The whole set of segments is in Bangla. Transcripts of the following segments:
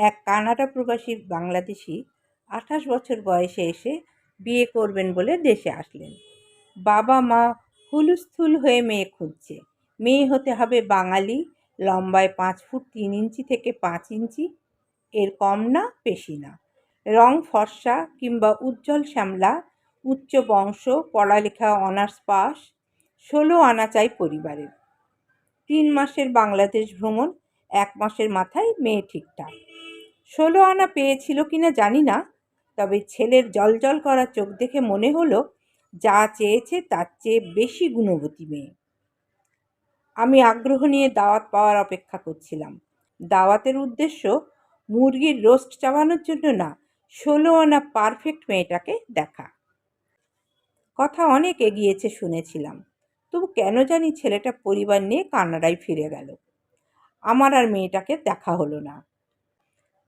এক কানাডা প্রবাসী বাংলাদেশি আঠাশ বছর বয়সে এসে বিয়ে করবেন বলে দেশে আসলেন। বাবা মা হুলস্থুল হয়ে মেয়ে খুঁজছে। মেয়ে হতে হবে বাঙালি, লম্বায় পাঁচ ফুট তিন ইঞ্চি থেকে পাঁচ ইঞ্চি, এর কম না বেশি না। রং ফর্সা কিংবা উজ্জ্বল শ্যামলা, উচ্চ বংশ, পড়ালেখা, অনার্স পাস, ষোলো আনা চাই পরিবারের। তিন মাসের বাংলাদেশ ভ্রমণ, এক মাসের মাথায় মেয়ে ঠিকঠাক। ষোলো আনা পেয়েছিল কিনা জানি না, তবে ছেলের জলজল করা চোখ দেখে মনে হলো, যা চেয়েছে তার চেয়ে বেশি গুণবতী মেয়ে। আমি আগ্রহ নিয়ে দাওয়াত পাওয়ার অপেক্ষা করছিলাম। দাওয়াতের উদ্দেশ্য মুরগির রোস্ট চাবানোর জন্য না, ষোলো আনা পারফেক্ট মেয়েটাকে দেখা। কথা অনেক এগিয়েছে শুনেছিলাম, তবু কেন জানি ছেলেটা পরিবার নিয়ে কানাডায় ফিরে গেল। আমার আর মেয়েটাকে দেখা হলো না।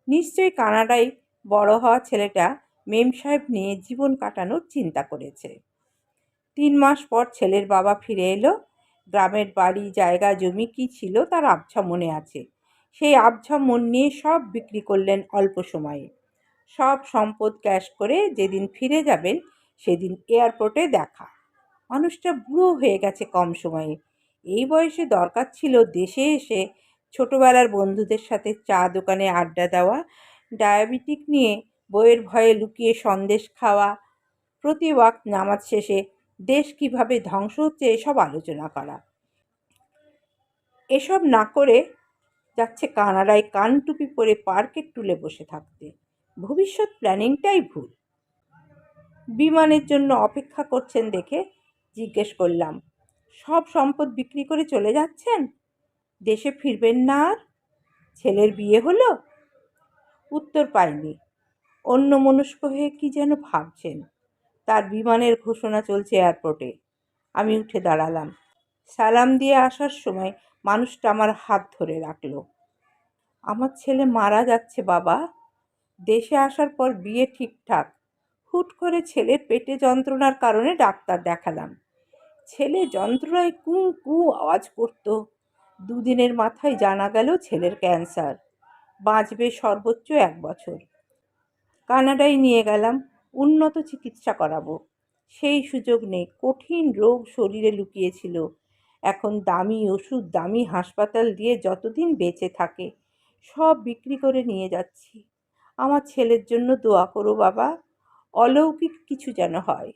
নিশ্চয়ই কানাডায় বড় হওয়া ছেলেটা মেম সাহেব নিয়ে জীবন কাটানোর চিন্তা করেছে। তিন মাস পর ছেলের বাবা ফিরে এলো। গ্রামের বাড়ি, জায়গা, জমি কী ছিল তার আবছা মনে আছে। সেই আবছা মন নিয়ে সব বিক্রি করলেন অল্প সময়ে। সব সম্পদ ক্যাশ করে যেদিন ফিরে যাবেন, সেদিন এয়ারপোর্টে দেখা। মানুষটা বুড়ো হয়ে গেছে কম সময়ে। এই বয়সে দরকার ছিল দেশে এসে ছোটোবেলার বন্ধুদের সাথে চা দোকানে আড্ডা দেওয়া ডায়াবেটিক নিয়ে বইয়ের ভয়ে লুকিয়ে সন্দেশ খাওয়া, প্রতি ওয়াক্ত নামাজ শেষে দেশ কীভাবে ধ্বংস হচ্ছে এসব আলোচনা করা। এসব না করে যাচ্ছে কানাডায় কান টুপি পরে পার্কের টুলে বসে থাকতে। ভবিষ্যৎ প্ল্যানিংটাই ভুল। বিমানের জন্য অপেক্ষা করছেন দেখে জিজ্ঞেস করলাম, সব সম্পদ বিক্রি করে চলে যাচ্ছেন? দেশে ফিরবেন না আর? ছেলের বিয়ে হলো? উত্তর পাইনি। অন্য মনস্ক হয়ে কি যেন ভাবছেন। তার বিমানের ঘোষণা চলছে এয়ারপোর্টে। আমি উঠে দাঁড়ালাম। সালাম দিয়ে আসার সময় মানুষটা আমার হাত ধরে রাখল। আমার ছেলে মারা যাচ্ছে, বাবা। দেশে আসার পর বিয়ে ঠিকঠাক। হুট করে ছেলের পেটে যন্ত্রণার কারণে ডাক্তার দেখালাম। ছেলে যন্ত্রণায় কু কু আওয়াজ করত। দুদিনের মাথায় জানা গেল ছেলের ক্যান্সার। বাঁচবে সর্বোচ্চ এক বছর। কানাডায় নিয়ে গেলাম, উন্নত চিকিৎসা করাবো। সেই সুযোগ নেই, কঠিন রোগ শরীরে লুকিয়েছিল। এখন দামি ওষুধ, দামি হাসপাতাল দিয়ে যতদিন বেঁচে থাকে, সব বিক্রি করে নিয়ে যাচ্ছি। আমার ছেলের জন্য দোয়া করো বাবা, অলৌকিক কিছু যেন হয়।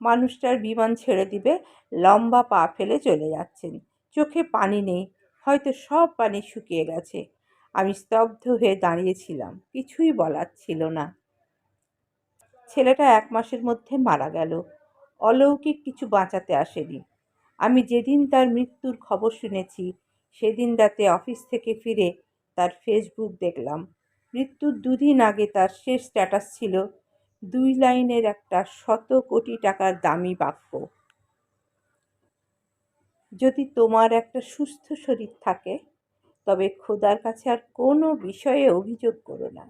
মানুষটার বিমান ছেড়ে দিবে, লম্বা পা ফেলে চলে যাচ্ছেন। চোখে পানি নেই, হয়তো সব পানি শুকিয়ে গেছে। আমি স্তব্ধ হয়ে দাঁড়িয়েছিলাম, কিছুই বলার ছিল না। ছেলেটা এক মাসের মধ্যে মারা গেল। অলৌকিক কিছু বাঁচাতে আসেনি। আমি যেদিন তার মৃত্যুর খবর শুনেছি, সেদিন রাতে অফিস থেকে ফিরে তার ফেসবুক দেখলাম। মৃত্যুর দুদিন আগে তার শেষ স্ট্যাটাস ছিল, দুই লাইনের একটা শত কোটি টাকার দামি বাক্য। যদি তোমার একটা সুস্থ শরীর থাকে, তবে খোদার কাছে আর কোনো বিষয়ে অভিযোগ করো না।